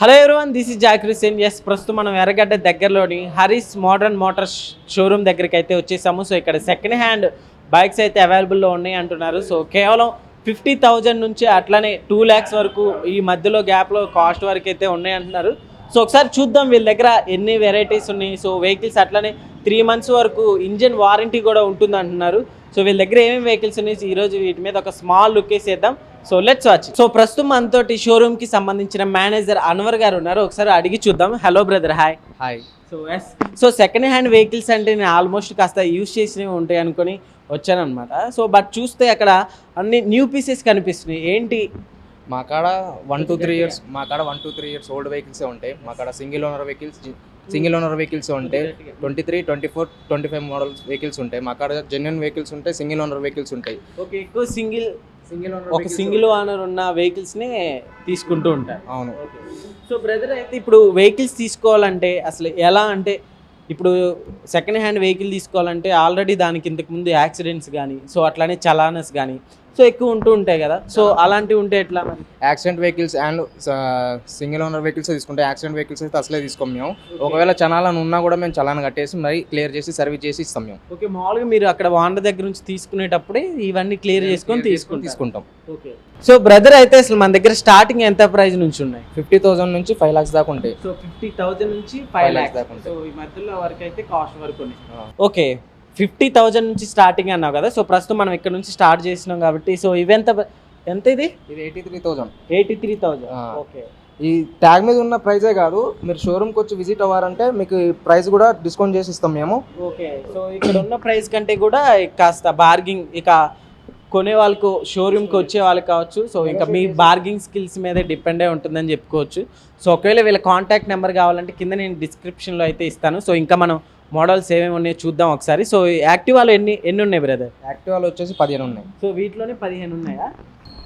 Hello everyone this is Zakir Hussain yes ప్రస్తుతం మనం ఎర్రగడ్డ దగ్గరలోని హరీస్ మోడర్న్ మోటార్స్ షోరూమ్ దగ్గరికి అయితే వచ్చేసాము. సో ఇక్కడ సెకండ్ హ్యాండ్ బైక్స్ అయితే అవైలబుల్లో ఉన్నాయి అంటున్నారు. సో కేవలం ఫిఫ్టీ థౌజండ్ నుంచి అట్లానే టూ ల్యాక్స్ వరకు ఈ మధ్యలో గ్యాప్లో కాస్ట్ వరకు అయితే ఉన్నాయి అంటున్నారు. సో ఒకసారి చూద్దాం వీళ్ళ దగ్గర ఎన్ని వెరైటీస్ ఉన్నాయి. సో వెహికల్స్ అట్లానే త్రీ మంత్స్ వరకు ఇంజిన్ వారంటీ కూడా ఉంటుంది అంటున్నారు సో వీళ్ళ దగ్గర ఏమేమి వెహికల్స్ ఉన్నాయి? ఈ రోజు వీటి మీద ఒక స్మాల్ లుక్ వేసేద్దాం. సో లెట్స్ వాచ్ సో ప్రస్తుతం మనతోటి షోరూమ్కి సంబంధించిన మేనేజర్ అన్వర్ గారు ఉన్నారు. ఒకసారి అడిగి చూద్దాం. Hello brother hi hi so yes so second hand vehicles అంటే నేను ఆల్మోస్ట్ కాస్త యూస్ చేసినవి ఉంటాయి అనుకొని వచ్చానమాట సో బట్ చూస్తే అక్కడ అన్ని న్యూ పీసెస్ కనిపిస్తున్నాయి. ఏంటి? మా కాడ వన్ టూ త్రీ ఇయర్స్ మా కాడ one two three years old వెహికల్సే ఉంటాయి. మా కాడ single owner vehicles single owner vehicles ఉంటాయి. Twenty three twenty four twenty five models vehicles ఉంటాయి. మా కాడ జెన్యున్ వెహికల్స్ ఉంటాయి సింగిల్ ఓనర్ వెహికల్స్ ఉంటాయి. ఓకే ఎక్కువ సింగిల్ ఒక సింగిల్ ఓనర్ ఉన్న వెహికల్స్ నే తీసుకుంటూ ఉంటారు. అవును. సో బ్రదర్ అయితే ఇప్పుడు వెహికల్స్ తీసుకోవాలంటే అసలు ఎలా అంటే ఇప్పుడు సెకండ్ హ్యాండ్ వెహికల్ తీసుకోవాలంటే ఆల్రెడీ దానికి ఇంతకు ముందు యాక్సిడెంట్స్ కానీ సో అట్లానే చలానస్ కానీ సో ఎక్కువ ఉంటూ ఉంటాయి కదా. సో అలాంటివి ఉంటే ఎట్లా మరి? Accident vehicles and single owner vehicles తీసుకుంటే యాక్సిడెంట్ వెహికల్స్ అయితే అసలే తీసుకోం మేము. ఒకవేళ చలాన్ ఉన్నా కూడా మేము చలాన్ కట్టేసి మరి క్లియర్ చేసి సర్వీస్ చేసి ఇస్తాం మేము. ఓకే మామూలుగా మీరు అక్కడ వాండర్ దగ్గర నుంచి తీసుకునేటప్పుడే ఇవన్నీ క్లియర్ చేసుకొని తీసుకుంటారు. తీసుకుంటాం. ఓకే. సో బ్రదర్ అయితే అసలు మన దగ్గర స్టార్టింగ్ ఎంత ప్రైస్ నుంచి ఉన్నాయి? ఫిఫ్టీ థౌసండ్ నుంచి ఫైవ్ లాక్స్ దాకా ఉంటాయి. సో ఫిఫ్టీ థౌజండ్ నుంచి ఫైవ్ ల్యాక్స్ దాకా ఉంటాయి. సో ఈ మధ్యలో వరకు అయితే కాస్ట్ వరకు ఉన్నాయి. ఓకే. ఫిఫ్టీ థౌజండ్ నుంచి స్టార్టింగ్ అన్నావు కదా సో ప్రస్తుతం మనం ఇక్కడ నుంచి స్టార్ట్ చేసినాం కాబట్టి సో ఇవెంత ఎంత ఇది? ఇది eighty three thousand eighty three thousand. Okay. ఈ ట్యాగ్ మీద ఉన్న ప్రైజే కాదు మీరు షోరూమ్కి వచ్చి విజిట్ అవ్వారంటే మీకు ఈ ప్రైస్ కూడా డిస్కౌంట్ చేసి ఇస్తాం మేము. ఓకే. సో ఇక్కడ ఉన్న ప్రైస్ కంటే కూడా కాస్త బార్గింగ్ ఇక కొనే వాళ్ళకు షోరూమ్కి వచ్చే వాళ్ళకి కావచ్చు. సో ఇంకా మీ బార్గింగ్ స్కిల్స్ మీదే డిపెండ్ అయి ఉంటుందని చెప్పుకోవచ్చు. సో ఒకవేళ వీళ్ళ కాంటాక్ట్ నెంబర్ కావాలంటే కింద నేను డిస్క్రిప్షన్లో అయితే ఇస్తాను. సో ఇంకా మనం మోడల్స్ ఏమేమి ఉన్నాయో చూద్దాం ఒకసారి. సో యాక్టివాలో ఎన్ని ఎన్ని ఉన్నాయి బ్రదర్ యాక్టివాలు వచ్చేసి పదిహేను ఉన్నాయి. సో వీటిలోనే పదిహేను ఉన్నాయా?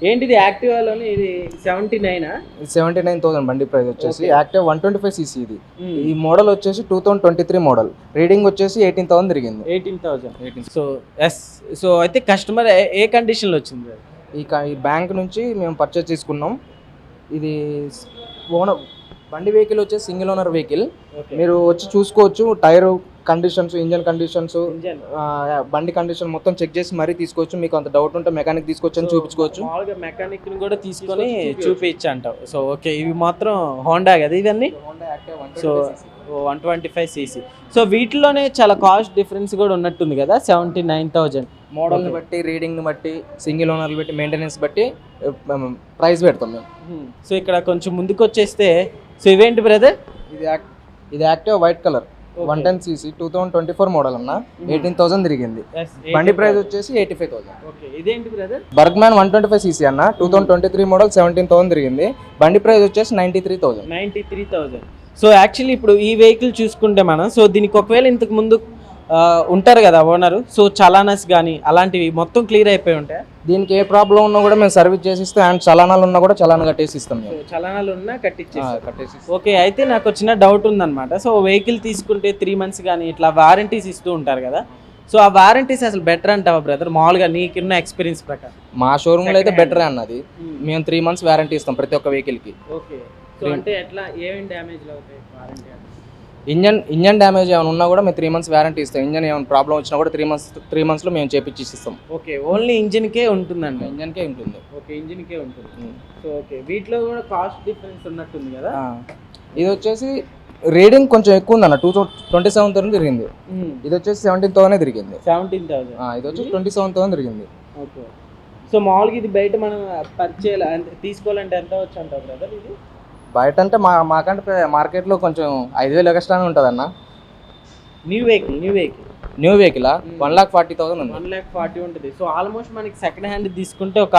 ఏంటిది యాక్టివాలోనే ఇది సెవెంటీ నైనా సెవెంటీ నైన్ థౌసండ్ బండి ప్రైస్ వచ్చేసి Activa one twenty five CC ఇది. ఈ మోడల్ వచ్చేసి two thousand twenty three model. Reading వచ్చేసి ఎయిటీన్ థౌసండ్ తిరిగింది. Eighteen thousand eighteen. So yes so అయితే కస్టమర్ ఏ కండిషన్లో వచ్చింది? ఈ ఈ బ్యాంక్ నుంచి మేము పర్చేస్ చేసుకున్నాం. ఇది ఓనర్ బండి వెహికల్ వచ్చేసి సింగిల్ ఓనర్ వెహికల్. మీరు వచ్చి చూసుకోవచ్చు టైర్ కండిషన్స్ ఇంజన్ కండిషన్స్. బండి కండిషన్ మొత్తం చెక్ చేసి మరీ తీసుకోవచ్చు. మీకు అంత డౌట్ ఉంటే మెకానిక్ తీసుకొచ్చి అని చూపించుకోవచ్చు. మామూలుగా మెకానిక్ని కూడా తీసుకొని చూపించు. అంటావు. సో ఓకే ఇవి మాత్రం హోండా కదా ఇవన్నీ? So one twenty five CC so వీటిలోనే చాలా కాస్ట్ డిఫరెన్స్ కూడా ఉన్నట్టుంది కదా? సెవెంటీ నైన్ థౌజండ్ మోడల్ని బట్టి రీడింగ్ని బట్టి సింగిల్ ఓనర్ని బట్టి మెయింటెనెన్స్ బట్టి ప్రైస్ పెడతాం మేము. సో ఇక్కడ కొంచెం ముందుకు వచ్చేస్తే సో ఇవేంటి బ్రదర్ ఇది ఇది Activa white colour. One ten CC two thousand twenty four model అన్న. ఎయిటీన్ థౌసండ్ తిరిగింది. బండి ప్రైస్ వచ్చేసి eighty five thousand. Brother Burgman one twenty five CC అన్న. Two thousand twenty three model seventeen thousand తిరిగింది. బండి price వచ్చేసి ninety three thousand. Ninety three thousand so actually ఇప్పుడు ఈ వెహికల్ చూసుకుంటే మనం సో దీనికి ఒకవేళ ఇంతకు ముందు ఉంటారు కదా ఓనరు. సో చలానస్ కానీ అలాంటివి మొత్తం క్లియర్ అయిపోయి ఉంటాయి దీనికి ఏ ప్రాబ్లం ఉన్నా కూడా మేము సర్వీస్ చేసి ఇస్తాం అండ్ చలానాలు ఉన్నా కూడా చలానా కట్టేసి ఇస్తాం చలానాలు ఉన్నా కట్టించేసి కట్టేసి. ఓకే అయితే నాకు వచ్చిన డౌట్ ఉందన్నమాట. సో వెహికల్ తీసుకుంటే త్రీ మంత్స్ కానీ ఇట్లా వారంటీస్ ఇస్తూ ఉంటారు కదా. సో ఆ వారంటీస్ అసలు బెటర్ అంటావా బ్రదర్ మామూలుగా నీకున్న ఎక్స్పీరియన్స్ ప్రకారం. మా షోరూమ్లో అయితే బెటర్ అన్నది. మేము త్రీ మంత్స్ వారంటీ ఇస్తాం ప్రతి ఒక్క వెహికల్కి ఓకే సో అంటే ఎట్లా ఏమేమి డ్యామేజ్లు అవుతాయి వారంటీ ఇంజన్ ఇంజన్ డ్యామేజ్ ఏమైనా ఉన్నా కూడా మేము త్రీ మంత్స్ వారంటీ ఇస్తాం. ఇంజన్ ఏమైనా ప్రాబ్లం వచ్చినా కూడా త్రీ మంత్స్ త్రీ మంత్స్లో మేము చేపించి ఇస్తాం ఓకే ఓన్లీ ఇంజిన్కే ఉంటుందండి. ఇంజన్కే ఉంటుంది. ఓకే ఇంజిన్కే ఉంటుంది. సో ఓకే వీటిలో కూడా కాస్ట్ డిఫరెన్స్ ఉన్నట్టుంది కదా. ఇది వచ్చేసి రీడింగ్ కొంచెం ఎక్కువ ఉందన్న టూ ట్వంటీ సెవెన్ థౌసండ్ తిరిగింది. ఇది వచ్చేసి సెవెంటీన్ థౌసండ్ తిరిగింది. సెవెంటీన్ థౌసండ్ ఇది వచ్చేసి ట్వంటీ సెవెన్ థౌసండ్ తిరిగింది. ఓకే. సో మామూలుగా ఇది బయట మనం పర్చేయాలి అంటే తీసుకోవాలంటే ఎంత వచ్చు అంటావు బ్రదర్ ఇది? బయట అంటే మా మాకంటే మార్కెట్లో కొంచెం ఐదు వేలు ఎక్స్ట్రానే ఉంటుంది అన్న new vehicle new vehicle new vehicle one lakh forty thousand ఉంది. వన్ ల్యాక్ ఫార్టీ ఉంటుంది. సో ఆల్మోస్ట్ మనకి సెకండ్ హ్యాండ్ తీసుకుంటే ఒక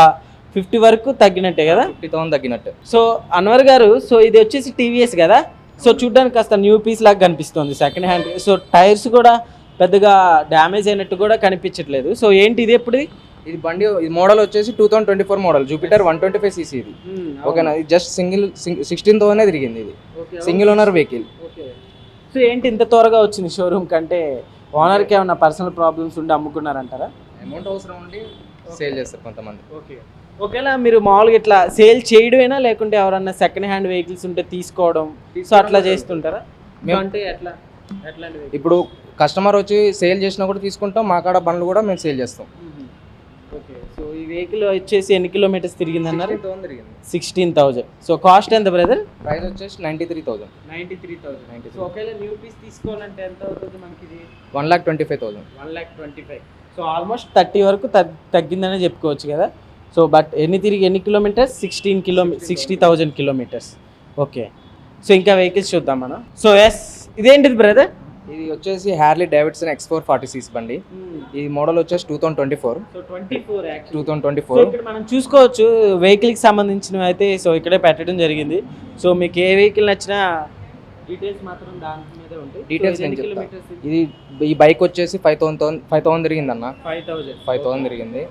ఫిఫ్టీ వరకు తగ్గినట్టే కదా? ఫిఫ్టీ థౌసండ్ తగ్గినట్టు. సో అన్వర్ గారు సో ఇది వచ్చేసి టీవీఎస్ కదా? సో చూడడానికి కాస్త న్యూ పీస్ లాగా కనిపిస్తుంది సెకండ్ హ్యాండ్ సో టైర్స్ కూడా పెద్దగా డ్యామేజ్ అయినట్టు కూడా కనిపించట్లేదు. సో ఏంటి ఇది ఎప్పుడు ఇది బండి ఇది మోడల్ వచ్చేసి two thousand twenty four model Jupiter one twenty five CC ఇది. ఓకేనా ఇది జస్ట్ సింగిల్ సిక్స్టీన్ థౌసండ్ తిరిగింది ఇది. Single owner vehicle okay so ఏంటి ఇంత త్వరగా వచ్చింది షోరూమ్ కంటే ఓనర్కి ఏమన్నా పర్సనల్ ప్రాబ్లమ్స్ ఉండి అమ్ముకున్నారంటారా? అమౌంట్ అవసరం ఉండి సేల్ చేస్తారు కొంతమంది. ఓకే ఒకవేళ మీరు మామూలుగా ఇట్లా సేల్ చేయడమేనా? లేకుంటే ఎవరన్నా సెకండ్ హ్యాండ్ వెహికల్స్ ఉంటే తీసుకోవడం. సో అట్లా చేస్తుంటారా? మేము- అంటే? ఇప్పుడు కస్టమర్ వచ్చి సేల్ చేసినా కూడా తీసుకుంటాం మా కాడ బండ్లు కూడా మేము సేల్ చేస్తాం. సో ఈ వెహికల్ వచ్చేసి ఎన్ని కిలోమీటర్స్ తిరిగింది అన్నారు తిరిగింది. సిక్స్టీన్ థౌజండ్ సో కాస్ట్ ఎంత బ్రదర్ ప్రైస్ వచ్చేసి ninety three thousand ninety three thousand so ఒకవేళ న్యూ పీస్ తీసుకోవాలంటే ఎంత అవుతుంది మనకి ఇది one lakh twenty five thousand one lakh twenty five so almost thirty వరకు తగ్- తగ్గిందనే చెప్పుకోవచ్చు కదా. సో బట్ ఎన్ని తిరిగి ఎన్ని kilometres sixteen కిలోమీ sixty thousand kilometres okay so ఇంకా వెహికల్స్ చూద్దాం మనం. సో ఎస్ ఇదేంటిది బ్రదర్ ఇది వచ్చేసి Harley Davidson X four forty six బండి. ఈ మోడల్ వచ్చేసి two thousand twenty four so twenty four two thousand twenty four ఇక్కడ మనం చూసుకోవచ్చు వెహికల్కి సంబంధించినవి అయితే సో ఇక్కడే పెట్టడం జరిగింది. సో మీకు ఏ వెహికల్ నచ్చినా డీటెయిల్స్ మాత్రం దాని మీదే ఉంటాయి. డీటెయిల్స్ నేను ఇది? ఈ బైక్ వచ్చేసి ఫైవ్ థౌసండ్ ఫైవ్ థౌసండ్ తిరిగింది అన్న ఫైవ్ థౌసండ్ ఫైవ్ థౌసండ్ తిరిగింది.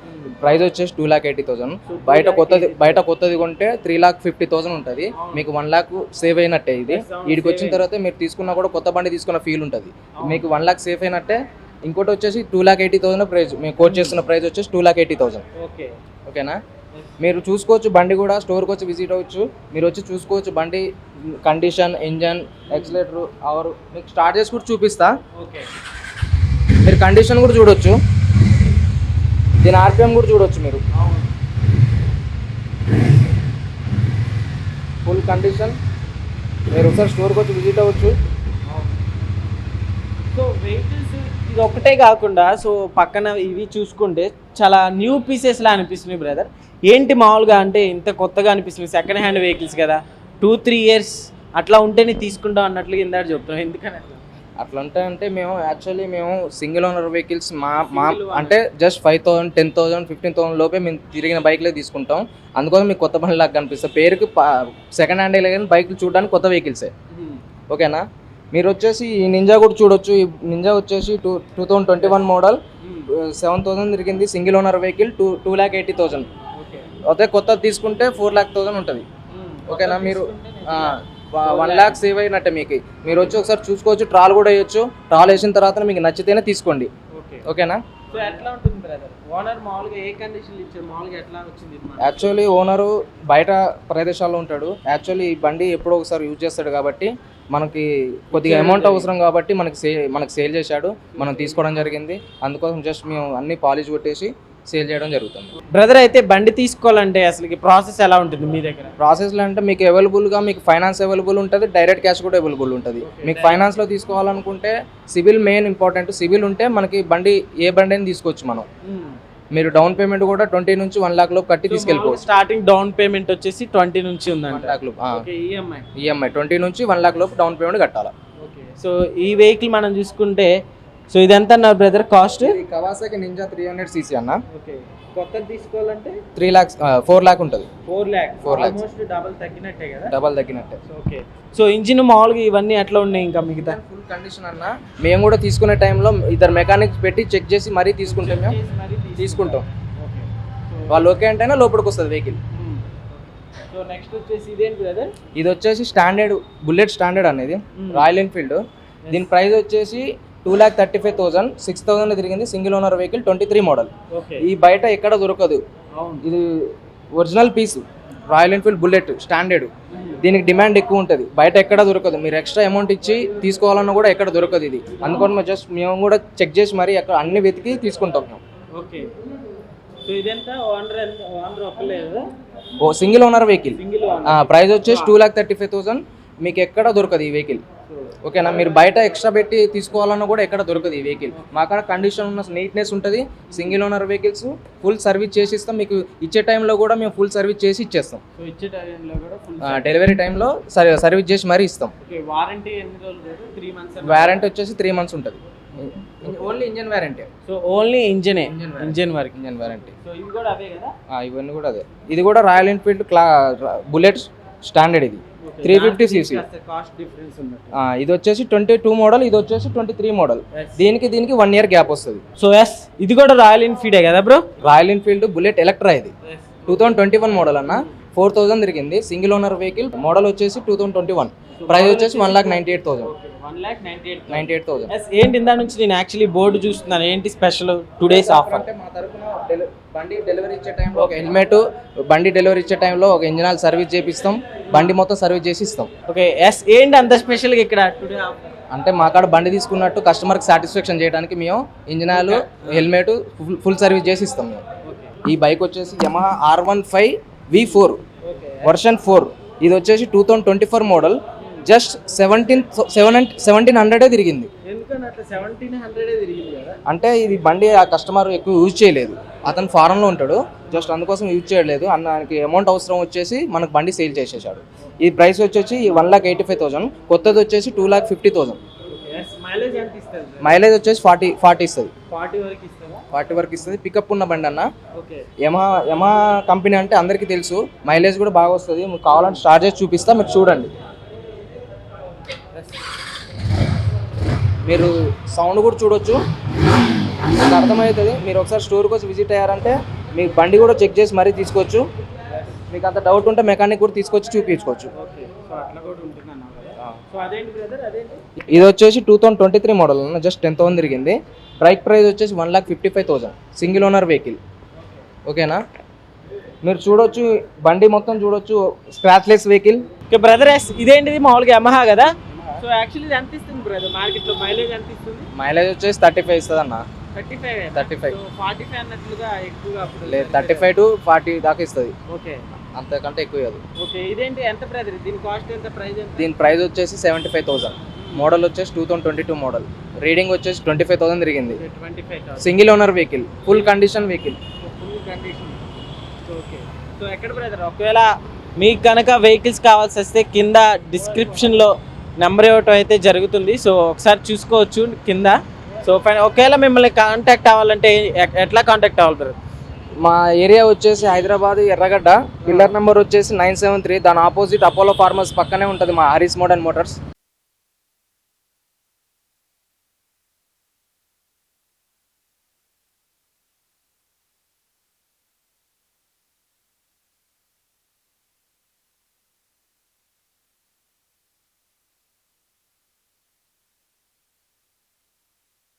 ప్రైస్ వచ్చేసి టూ లాక్ ఎయిటీ థౌసండ్ బయట కొత్తది బయట కొత్తది కొంటే త్రీ లాక్ ఫిఫ్టీ థౌసండ్ ఉంటుంది. మీకు వన్ లాక్ సేవ్ అయినట్టే ఇది. వీడికి వచ్చిన తర్వాత మీరు తీసుకున్నా కూడా కొత్త బండి తీసుకున్న ఫీల్ ఉంటుంది. మీకు వన్ లాక్ సేఫ్ అయినట్టే. ఇంకోటి వచ్చేసి two lakh eighty thousand price మేము కోట్ చేస్తున్న ప్రైస్ వచ్చేసి two lakh eighty thousand okay ఓకేనా మీరు చూసుకోవచ్చు బండి కూడా స్టోర్కి వచ్చి విజిట్ అవ్వచ్చు. మీరు వచ్చి చూసుకోవచ్చు బండి కండిషన్ ఇంజన్ ఎక్సలేటర్ అవర్. మీకు స్టార్ట్ చేసి కూడా చూపిస్తా. ఓకే. మీరు కండిషన్ కూడా చూడొచ్చు. దీని ఆర్పిఎం కూడా చూడొచ్చు మీరు. ఫుల్ కండిషన్ మీరు ఒకసారి స్టోర్కి వచ్చి విజిట్ అవ్వచ్చు. సో వెహికల్స్ ఇది ఒకటే కాకుండా సో పక్కన ఇవి చూసుకుంటే చాలా న్యూ పీసెస్ లా అనిపిస్తున్నాయి బ్రదర్. ఏంటి మామూలుగా అంటే ఇంత కొత్తగా అనిపిస్తుంది? సెకండ్ హ్యాండ్ వెహికల్స్ కదా. టూ త్రీ ఇయర్స్ అట్లా ఉంటేనే తీసుకుంటాం అన్నట్లుగా ఇందాక చెప్తున్నాం ఎందుకని అట్లా? అట్లా అంటే మేము యాక్చువల్లీ మేము సింగిల్ ఓనర్ వెహికల్స్ మా మా. అంటే just five thousand ten thousand fifteen thousand లోపే మేము తిరిగిన బైక్లే తీసుకుంటాం. అందుకోసం మీకు కొత్త బండి లాగా కనిపిస్తుంది. పేరుకి సెకండ్ హ్యాండ్ కానీ బైక్లు చూడడానికి కొత్త వెహికల్సే ఓకేనా? మీరు వచ్చేసి ఈ నింజా కూడా చూడొచ్చు. ఈ నింజా వచ్చేసి two two thousand twenty one model seven thousand తిరిగింది single owner vehicle two two lakh eighty thousand అదే కొత్తది తీసుకుంటే ఫోర్ ల్యాక్ థౌసండ్ ఉంటుంది. ఓకేనా మీరు వన్ ల్యాక్ సేవ్ అయినట్టే మీకు. మీరు వచ్చి ఒకసారి చూసుకోవచ్చు ట్రాల్ కూడా వేయొచ్చు. ట్రాల్ వేసిన తర్వాత మీకు నచ్చితేనే తీసుకోండి. ఓకే ఓకేనా? యాక్చువల్లీ ఓనరు బయట ప్రదేశాల్లో ఉంటాడు. యాక్చువల్లీ ఈ బండి ఎప్పుడో ఒకసారి యూజ్ చేస్తాడు కాబట్టి మనకి కొద్దిగా అమౌంట్ అవసరం కాబట్టి మనకి సే మనకి సేల్ చేశాడు. మనం తీసుకోవడం జరిగింది. అందుకోసం జస్ట్ మేము అన్ని పాలిష్ కొట్టేసి సేల్ చేయడం జరుగుతుంది. బ్రదర్ అయితే బండి తీసుకోవాలంటే అసలు ప్రాసెస్ ఎలా ఉంటుంది మీ దగ్గర? ప్రాసెస్లో అంటే మీకు అవైలబుల్గా మీకు ఫైనాన్స్ అవైలబుల్ ఉంటుంది డైరెక్ట్ క్యాష్ కూడా అవైలబుల్ ఉంటుంది. మీకు ఫైనాన్స్లో తీసుకోవాలనుకుంటే సివిల్ మెయిన్ ఇంపార్టెంట్ సివిల్ ఉంటే మనకి బండి ఏ బండి అయినా తీసుకోవచ్చు మనం. మీరు డౌన్ పేమెంట్ కూడా ట్వంటీ నుంచి వన్ లాక్ లోపు కట్టి తీసుకెళ్ళిపోవచ్చు స్టార్టింగ్ డౌన్ పేమెంట్ వచ్చేసి ట్వంటీ నుంచి లాక్ లోపు ఓకే ఈఎంఐ. ఈఎంఐ ట్వంటీ నుంచి వన్ లాక్ లోపు డౌన్ పేమెంట్ కట్టాలి. సో ఈ వెహికల్ మనం చూసుకుంటే సో ఇది ఎంత అన్నారు brother cost? Kawasaki Ninja three hundred CC అన్న. ఓకే. కొత్తది తీసుకోవాలంటే? త్రీ ల్యాక్స్ ఫోర్ ల్యాక్ ఉంటుంది. Four lakh lakhs. Almost double తగ్గినట్టే కదా? డబల్ తగ్గినట్టే. ఓకే. సో ఇంజిన్ మామూలుగా ఇవన్నీ ఎట్లా ఉన్నాయి ఇంకా మిగతా? ఫుల్ కండిషన్ అన్న. మేము కూడా తీసుకునే టైంలో ఇద్దరు మెకానిక్స్ పెట్టి చెక్ చేసి మరీ తీసుకుంటాం మేము. తీసుకుంటాం. వాళ్ళు ఓకే అంటేనే లోపలికి వస్తుంది వెహికల్ సో నెక్స్ట్ వచ్చేసి ఇదేంటి బ్రదర్? ఇది వచ్చేసి స్టాండర్డ్ బుల్లెట్ స్టాండర్డ్ అనేది. రాయల్ ఎన్ఫీల్డ్ దీని ప్రైస్ వచ్చేసి two lakh thirty five thousand six thousand తిరిగింది single owner vehicle twenty three model ఈ బయట ఎక్కడ దొరకదు. ఇది original piece Royal Enfield Bullet standard దీనికి డిమాండ్ ఎక్కువ ఉంటుంది. బయట ఎక్కడ దొరకదు. మీరు ఎక్స్ట్రా అమౌంట్ ఇచ్చి తీసుకోవాలన్నా కూడా ఎక్కడ దొరకదు ఇది. అందుకని మేము జస్ట్ మేము కూడా చెక్ చేసి మరి అక్కడ అన్ని వెతికి తీసుకుంటాం మేము. ఓకే సో ఇదెంత ఓనర్ ఎంత ఓనర్ ఒక్కలేదు ఓ సింగిల్ ఓనర్ వెహికల్ ప్రైస్ వచ్చేసి two lakh thirty five thousand మీకు ఎక్కడ దొరకదు ఈ వెహికల్ ఓకేనా? మీరు బయట ఎక్స్ట్రా పెట్టి తీసుకోవాలన్నా కూడా ఎక్కడ దొరకదు ఈ వెహికల్ మా కాడ కండిషన్ ఉన్న నీట్నెస్ ఉంటుంది. Single owner vehicles full service చేసి ఇస్తాం. మీకు ఇచ్చే టైంలో కూడా మేము ఫుల్ సర్వీస్ చేసి ఇచ్చేస్తాం. సో ఇచ్చే టైంలో కూడా ఫుల్ డెలివరీ టైంలో సర్వీస్ చేసి మరీ ఇస్తాం. వారంటీ ఎన్ని రోజులు త్రీ మంత్స్ వారంటీ వచ్చేసి త్రీ మంత్స్ ఉంటుంది. Only engine warranty so only ఇంజనే. Engine work engine warranty so ఇవి కూడా అవే కదా? ఇవన్నీ కూడా అదే ఇది కూడా రాయల్ ఎన్ఫీల్డ్ క్లా బుల్లెట్ స్టాండర్డ్ ఇది. Three fifty CC cost difference ఉన్నట్టు ఇది వచ్చేసి ట్వంటీ టూ మోడల్ ఇది వచ్చేసి ట్వంటీ త్రీ మోడల్ దీనికి దీనికి వన్ ఇయర్ గ్యాప్ వస్తుంది. సో ఎస్ ఇది కూడా రాయల్ ఎన్ఫీల్డే కదా bro Royal Enfield Bullet Electra ఇది. Two thousand twenty one model అన్న. ఫోర్ థౌసండ్ తిరిగింది. Single owner vehicle. మోడల్ వచ్చేసి two thousand twenty one. Price వచ్చేసి one lakh ninety eight thousand. Ninety eight thousand. ఏంటి ఇందా నుంచి నేను యాక్చువల్లీ బోర్డు చూస్తున్నాను. ఏంటి స్పెషల్ టూ డేస్ ఆఫర్ అంటే మా తరపున డెలి- బండి డెలివరీ ఇచ్చే టైంలో ఒక హెల్మెట్ బండి డెలివరీ ఇచ్చే టైంలో ఒక ఇంజిన్ ఆయిల్ సర్వీస్ చేపిస్తాం. బండి మొత్తం సర్వీస్ చేసి ఇస్తాం. ఓకే ఎస్ ఏంటి అంత స్పెషల్గా ఇక్కడ టుడే అంటే మా కాడ బండి తీసుకున్నట్టు కస్టమర్కి సాటిస్ఫాక్షన్ చేయడానికి మేము engine oil helmet full full service చేసి ఇస్తాం మేము. ఈ బైక్ వచ్చేసి Yamaha R one five V four version four ఇది వచ్చేసి two thousand twenty four model just seventeen seven seventeen హండ్రెడే తిరిగింది. అంటే ఇది బండి ఆ కస్టమర్ ఎక్కువ యూజ్ చేయలేదు. అతను ఫారెన్లో ఉంటాడు. జస్ట్ అందుకోసం యూజ్ చేయలేదు. అన్న ఆయనకి అమౌంట్ అవసరం వచ్చేసి మనకు బండి సేల్ చేసేసాడు. ఈ ప్రైస్ వచ్చేసి one lakh eighty five thousand కొత్తది వచ్చేసి two lakh fifty thousand mileage వచ్చేసి ఫార్టీ ఫార్టీ ఇస్తుంది. ఫార్టీ వరకు ఇస్తుంది. పికప్ ఉన్న బండి అన్న. ఓకే. యమా యమా కంపెనీ అంటే అందరికీ తెలుసు. మైలేజ్ కూడా బాగా వస్తుంది. మీకు కావాలంటే స్టార్ట్ చేసి చూపిస్తా మీరు చూడండి. మీరు సౌండ్ కూడా చూడొచ్చు. మీకు అర్థమవుతుంది. మీరు ఒకసారి స్టోర్కి వచ్చి విజిట్ అయ్యారంటే మీ బండి కూడా చెక్ చేసి మరీ తీసుకోవచ్చు. మీకు అంత డౌట్ ఉంటే మెకానిక్ కూడా తీసుకొచ్చి చూపించుకోవచ్చు. ఇది వచ్చేసి two thousand twenty three model just ten thousand తిరిగింది. బైక్ ప్రైస్ వచ్చేసి one lakh fifty five thousand single owner vehicle ఓకేనా మీరు చూడొచ్చు బండి మొత్తం చూడొచ్చు స్క్రాచ్లెస్ వెహికల్ ఓకే బ్రదర్ ఇదేంటిది? మామూలుగా యమహా కదా? సో యాక్చువల్లీ ఇది ఎంత ఇస్తుంది బ్రదర్ మార్కెట్లో మైలేజ్ ఎంత ఇస్తుంది? మైలేజ్ వచ్చేసి థర్టీ ఫైవ్ ఇస్తుంది అన్న thirty five. Thirty five. Forty five అన్నట్లుగా ఎక్కువగా లేదు థర్టీ ఫైవ్ టు ఫార్టీ దాకా ఇస్తుంది. ఓకే అంతకంటే ఎక్కువ కాదు ఓకే ఇదేంటి ఎంత బ్రదర్ దీని కాస్ట్ ఎంత ప్రైస్ ఎంత? దీని ప్రైస్ వచ్చేసి సెవెంటీ ఫైవ్ థౌసండ్ మోడల్ వచ్చేసి two thousand twenty two model reading వచ్చేసి ట్వంటీ ఫైవ్ థౌసండ్ తిరిగింది single owner vehicle full condition vehicle full condition okay. So ఎక్కడ బ్రదర్ ఒకవేళ మీకు కనుక వెహికల్స్ కావాల్సి వస్తే కింద డిస్క్రిప్షన్లో నెంబర్ ఇవ్వటం అయితే జరుగుతుంది. సో ఒకసారి చూసుకోవచ్చు కింద. సో ఒకవేళ మిమ్మల్ని కాంటాక్ట్ అవ్వాలంటే ఎట్లా కాంటాక్ట్ అవ్వాలి బ్రదర్ మా ఏరియా వచ్చేసి హైదరాబాద్ ఎర్రగడ్డ. పిల్లర్ నెంబర్ వచ్చేసి నైన్ సెవెన్ త్రీ. దాని ఆపోజిట్ అపోలో ఫార్మర్స్ పక్కనే ఉంటుంది మా హరీస్ మోడర్న్ మోటార్స్.